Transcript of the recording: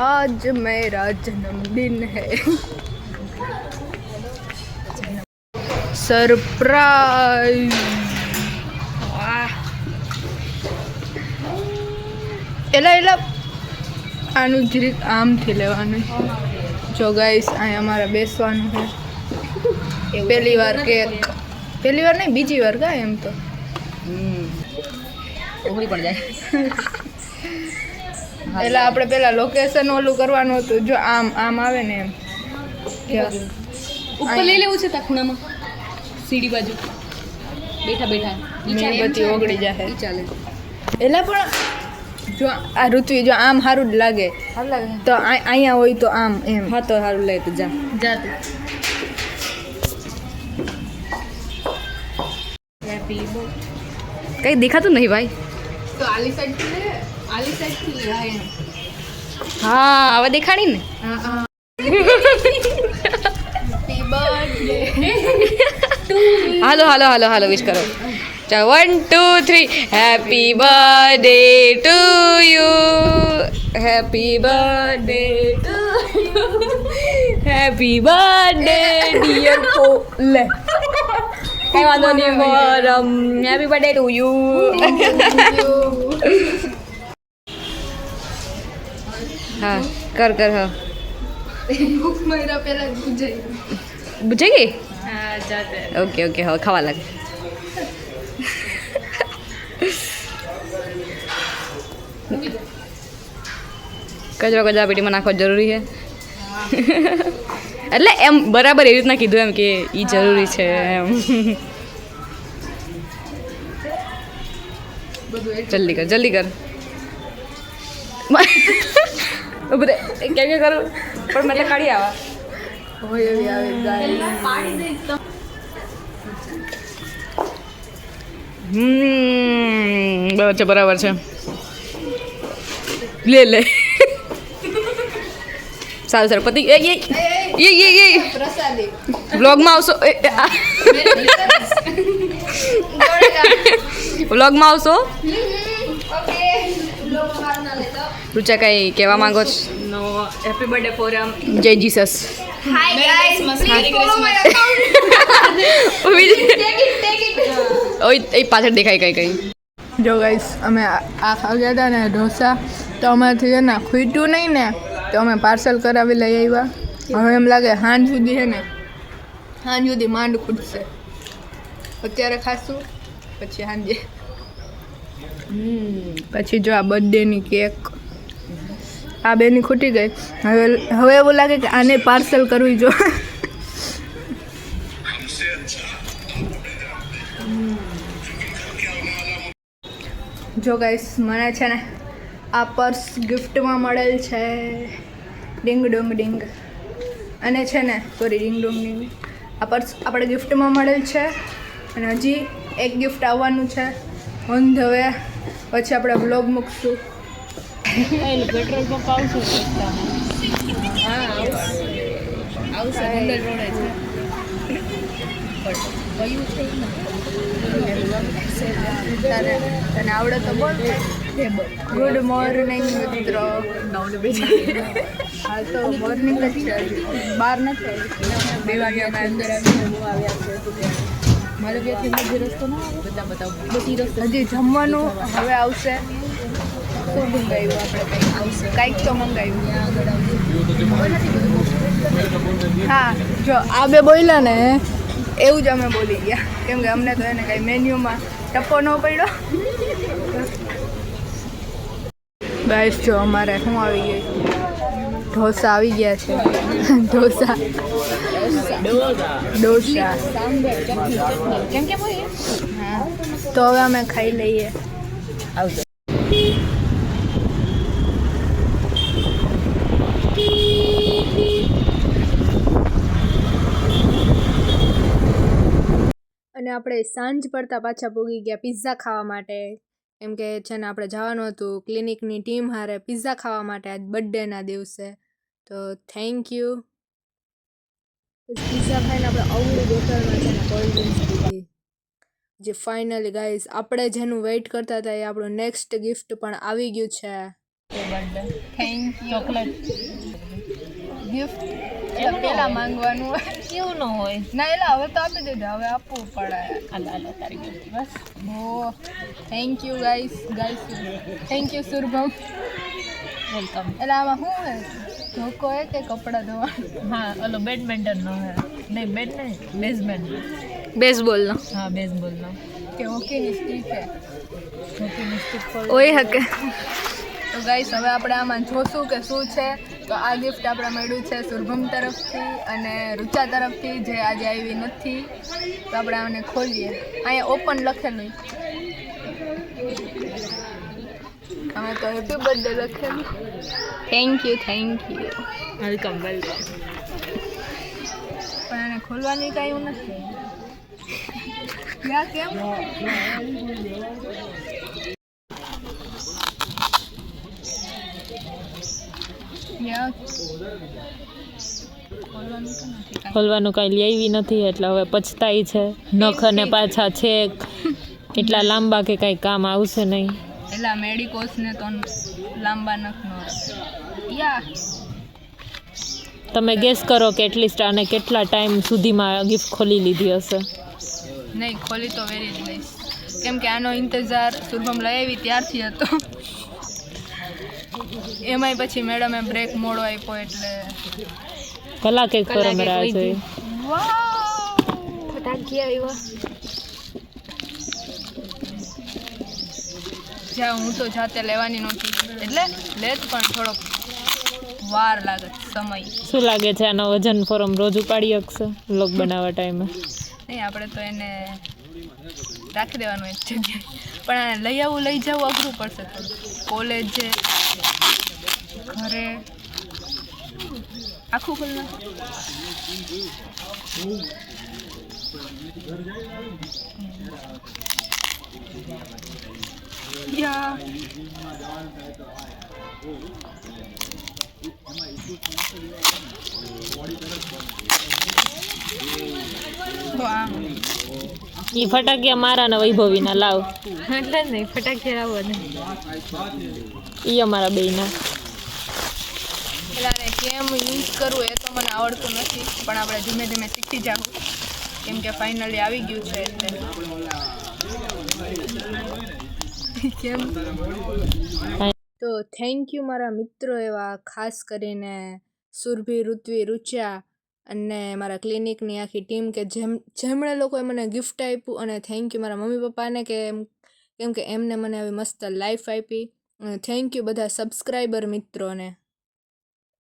आज मेरा जन्मदिन है સરપ્રાઈઝ એલા એલા આનું જરીક આમથી લેવાનું જો ગાઈસ અહીંયા અમારે બેસવાનું છે પહેલી વાર કેક પહેલી વાર નહીં બીજી વાર કાંઈ એમ તો ઉઘડી પણ જાય એટલે આપણે પેલા લોકેશન ઓલું કરવાનું હતું જો આમ આમ આવે ને એમ. ઉપર લઈ લેવું છે તા ખૂણામાં? સીડી બાજુ. બેઠા બેઠા. મીણબત્તી ઓગળી જાહે. ચાલે એટલે પણ જો આ ઋત્વી જો આમ સારું જ લાગે. તો અહીંયા હોય તો આમ એમ. હા તો સારું લાગે તો જા. જા કઈ દેખાતું નહીં ભાઈ? તો આલી સાઈડ આલી સાઈડથી લે હા એમ. હા હવે દેખાડી ને? હાલો હાલો હાલો હાલો વિશ કરો. One two three happy birthday to you happy birthday to happy birthday dear કો લે કઈ વાંધો નહીં મોરમ હેપી બર્થડે ટુ યુ હા કર કર હા. બુજાઈ ગઈ? ઓકે ઓકે હવે ખાવા લાગે. કચરો કચરા પેટીમાં નાખવો જરૂરી છે. એટલે એમ બરાબર એવી રીતના કીધું એમ કે એ જરૂરી છે એમ. જલ્દી કર જલ્દી કર. રહે. કેમ કે કરું પણ મને કાઢી આવા. હોય એવી આવે ગાય. હમ બરાબર છે બરાબર છે. લે લે. સારું સારું પતિ એ એ એ એ એ. બ્લોગમાં વ્લોગમાં આવશો વ્લોગમાં આવશો ઓકે લોકો હાર ના લેતો રૂચા કઈ કહેવા માંગો છો? નો હેપી બર્થડે ફોર એમ જય Jesus. Hi guys please Christmas my take it take it ઓય એ પાછળ દેખાય કઈ કઈ. જો ગાઈસ અમે આ આ ખાવા ગયા હતા ને ઢોસા તો અમારાથી છે ને ખૂટ્યું નહીં ને તો અમે પાર્સલ કરાવી લઈ આવ્યા. હવે એમ લાગે હાંજ સુધી છે ને હાંજ સુધી માંડ ખૂટશે. અત્યારે ખાશું પછી હાંજે. પછી જો આ બર્થડેની કેક આ બેની ખૂટી ગઈ. હવે હવે એવું લાગે કે આને પાર્સલ કરવી જો. જો ગાઈસ મને છે ને આ પર્સ ગિફ્ટમાં મળેલ છે. ડિંગ ડોંગ. ડિંગ અને છે ને સોરી ડિંગ ડોંગ. ડિંગ આ પર્સ આપણે ગિફ્ટમાં મળેલ છે. અને હજી એક ગિફ્ટ આવવાનું છે. ઓન ધ વે પછી આપણે બ્લોગ મૂકશું. પેટ્રોલ પંપ આવશે આવશે મંડળ રોડે છે તને આવડે તો બોલ ગુડ મોર્નિંગ મિત્રો હા તો મોર્નિંગ જ છે. બાર નથી. બે વાગ્યાના અંદર આવ્યા છે મારે ત્યાંથી રસ્તો ના આવે બધા બતાવું બધી રસ્તો હજી જમવાનું હવે આવશે શું મંગાવ્યું આપણે કંઈક આવશે કંઈક તો મંગાવ્યું. હા જો આ બે બોલ્યા ને એવું જ અમે બોલી ગયા. કેમ કે અમને તો એને કંઈ મેન્યુમાં ટપ્પો ન પડ્યો. બસ જો અમારે શું આવી ગઈ ઢોસા આવી ગયા છે. ઢોસા. ડોસા હા તો હવે અમે ખાઈ લઈએ. આવજો. અને આપણે સાંજ પડતા પાછા પૂગી ગયા પિઝા ખાવા માટે. એમ કે છે ને આપણે જવાનું હતું ક્લિનિકની ટીમ હારે પિઝા ખાવા માટે આજ બર્થડેના દિવસે. તો થેન્ક યુ પિઝા ખાઈને આપણે અવળી બોટલમાં છે ને કોલ્ડ ડ્રિંક્સ પીધી જે ફાઇનલી ગાઈઝ આપણે જેનું વેઇટ કરતા હતા એ આપણું નેક્સ્ટ ગિફ્ટ પણ આવી ગયું છે. થેન્ક યુ ચોકલેટ ગિફ્ટ એટલે પેલા માંગવાનું હોય. એવું ન હોય. ના એલા હવે તો આપી દેજો હવે આપવું પડે. હાલ હાલ તારી ગઈ બસ. ઓ thank you guys guys thank you સુરભમ. Welcome એટલે આમાં શું હે ધોકો હે કે કપડાં ધોવાનું? હા ઓલો બેડમિન્ટનનો હે નહીં બેડ નહીં બેઝમેન્ટ બેઝબોલનો હા બેઝબોલનો કે હોકીની સ્ટીક હે હોકીની સ્ટીક ઓય હકે. તો ગાઈસ હવે આપણે આમાં જોશું કે શું છે. તો આ ગિફ્ટ આપણે મળ્યું છે સુરભમ તરફથી અને રૂચા તરફથી જે આજે આવી નથી. તો આપણે આને ખોલીએ. અહીંયા ઓપન લખેલું. અમે તો હેપી બર્થડે લખેલું. Thank you thank you welcome welcome પણ આને ખોલવાની કાંઈ એવું નથી. કેમ? ખોલવાનું કાંઈ. લઈ આવી નથી એટલે હવે પછતાય છે. નખ અને પાછા છે. એટલા લાંબા કે કાંઈ કામ આવશે નહીં. એટલા મેડિકોસને તો લાંબા નખ નો યા. તમે ગેસ કરો કે એટલીસ્ટ આને કેટલા ટાઈમ સુધીમાં ગિફ્ટ ખોલી લીધી હશે? નહીં ખોલી તો વેરી જ લઈશ. કેમ કે આનો ઇંતજાર સુરભમ લઈ આવી ત્યારથી હતો. એમાંય પછી મેડમે બ્રેક મોડો આપ્યો એટલે કલાક એક પર અમે રાહ જોઈ ફટાકી આવ્યો જ્યાં હું તો જાતે લેવાની નહોતી. એટલે લેત પણ થોડોક વાર લાગે સમય. શું લાગે છે આનો વજન ફોરમ રોજ ઉપાડી શકશે વ્લોગ બનાવવા ટાઈમે નહીં આપણે તો એને રાખી દેવાનું એક જગ્યાએ. પણ આને લઈ આવવું લઈ જવું અઘરું પડશે કોલેજ છે ઘરે આખું ખુલ્લું. યા. એ ફટાકિયા મારા ને વૈભવીના લાવ. એટલે જ નહીં ફટાકિયા આવો ઈ અમારા બેયના. એટલે આને કેમ યુઝ કરવું એ તો મને આવડતું નથી, પણ આપણે ધીમે ધીમે શીખી જાઉં. કેમ કે ફાઇનલી આવી ગયું છે એટલે. કેમ? તો થેન્ક યુ મારા મિત્રો એવા ખાસ કરીને સુરભી, ઋત્વી રૂચા અને મારા ક્લિનિકની આખી ટીમ કે જેમ, જેમણે લોકોએ મને ગિફ્ટ આપ્યું અને થેન્ક યુ મારા મમ્મી પપ્પાને કે એમ, કેમ કે એમને મને આવી મસ્ત લાઈફ આપી. અને થેન્ક યુ બધા સબસ્ક્રાઈબર મિત્રોને.